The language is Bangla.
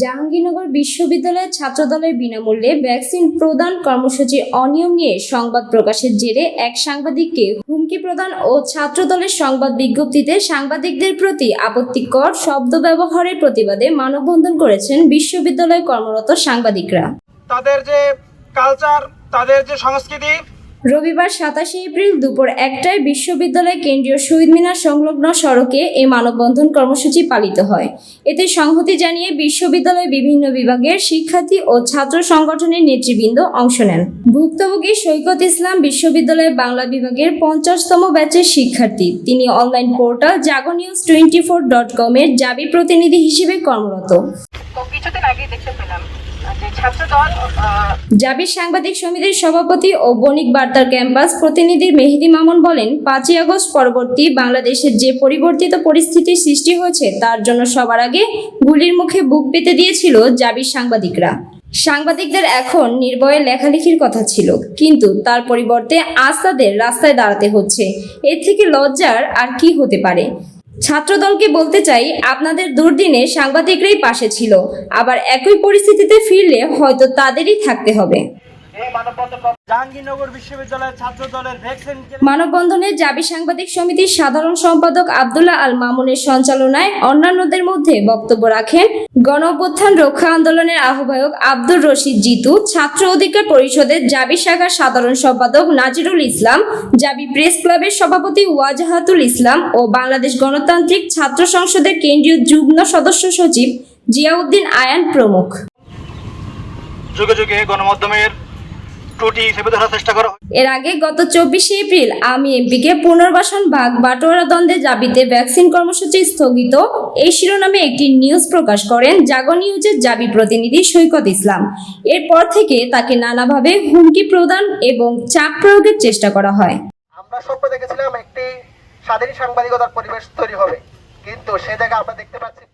জাহাঙ্গীরনগর বিশ্ববিদ্যালয়ের ছাত্রদলের বিনামূল্যে ভ্যাকসিন প্রদান কর্মসূচি অনিয়ম নিয়ে সংবাদ প্রকাশের জেরে এক সাংবাদিককে হুমকি প্রদান ও ছাত্রদলের সংবাদ বিজ্ঞপ্তিতে সাংবাদিকদের প্রতি আপত্তিকর শব্দ ব্যবহারের প্রতিবাদে মানববন্ধন করেছেন বিশ্ববিদ্যালয়ে কর্মরত সাংবাদিকরা। তাদের যে কালচার তাদের যে সংস্কৃতি রবিবার সাতাশে এপ্রিল দুপুর একটায় বিশ্ববিদ্যালয় কেন্দ্রীয় শহীদ মিনার সংলগ্ন সড়কে এই মানববন্ধন কর্মসূচি পালিত হয়। এতে সংহতি জানিয়ে বিশ্ববিদ্যালয়ের বিভিন্ন বিভাগের শিক্ষার্থী ও ছাত্র সংগঠনের নেতৃবৃন্দ অংশ নেন। ভুক্তভোগী সৈকত ইসলাম বিশ্ববিদ্যালয়ের বাংলা বিভাগের পঞ্চাশতম ব্যাচের শিক্ষার্থী। তিনি online portal Jago news twenty four dot কমের জাবি প্রতিনিধি হিসেবে কর্মরত। কিছুদিন আগে জাবির সাংবাদিক সমিতির সভাপতি ও বণিক বার্তার ক্যাম্পাস প্রতিনিধি মেহেদি মামুন বলেন, পাঁচই আগস্ট পরবর্তী বাংলাদেশের যে পরিবর্তিত পরিস্থিতির সৃষ্টি হয়েছে, তার জন্য সবার আগে গুলির মুখে বুক পেতে দিয়েছিল জাবির সাংবাদিকরা। সাংবাদিকদের এখন নির্ভয়ে লেখালেখির কথা ছিল, কিন্তু তার পরিবর্তে আজ তাদের রাস্তায় দাঁড়াতে হচ্ছে। এর থেকে লজ্জার আর কি হতে পারে? ছাত্রদলকে বলতে চাই, আপনাদের দুর্দিনে সাংবাদিকরাই পাশে ছিল। আবার একই পরিস্থিতিতে ফিরলে হয়তো তাদেরই থাকতে হবে। জাহাঙ্গীরনগর বিশ্ববিদ্যালয়ের ছাত্র দলের ভ্যাকসিন মানববন্ধনে জাবি সাংবাদিক সমিতির সাধারণ সম্পাদক আবদুল্লাহ আল মামুনের সঞ্চালনায় অন্যান্যদের মধ্যে বক্তব্য রাখেন গণ রক্ষা আন্দোলনের আহ্বায়ক আব্দুর রশিদ জিতু ছাত্র অধিকার পরিষদের জাবি শাখার সাধারণ সম্পাদক নাজিরুল ইসলাম জাবি প্রেস ক্লাবের সভাপতি ওয়াজাহাতুল ইসলাম ও বাংলাদেশ গণতান্ত্রিক ছাত্র সংসদের কেন্দ্রীয় যুগ্ম সদস্য সচিব জিয়াউদ্দিন আয়ান প্রমুখ। যুগে যুগে গণমাধ্যমের ত্রুটি হিসেবে ধরার চেষ্টা করা। এর আগে গত চব্বিশে এপ্রিল আমি এমপিকে পুনর্বাসন ভাগ বাটোয়ারা দ্বন্দ্বে জাবিতে ভ্যাকসিন কর্মসূচি স্থগিত। এই শিরোনামে একটি নিউজ প্রকাশ করেন জাগো নিউজের জাবি প্রতিনিধি সৈকত ইসলাম। এরপর থেকে তাকে নানাভাবে হুমকি প্রদান এবং চাপ প্রয়োগের চেষ্টা করা হয়। আমরা স্বপ্ন দেখেছিলাম একটি স্বাধীন সাংবাদিকতার পরিবেশ তৈরি হবে। কিন্তু সে জায়গায় আমরা দেখতে পাচ্ছি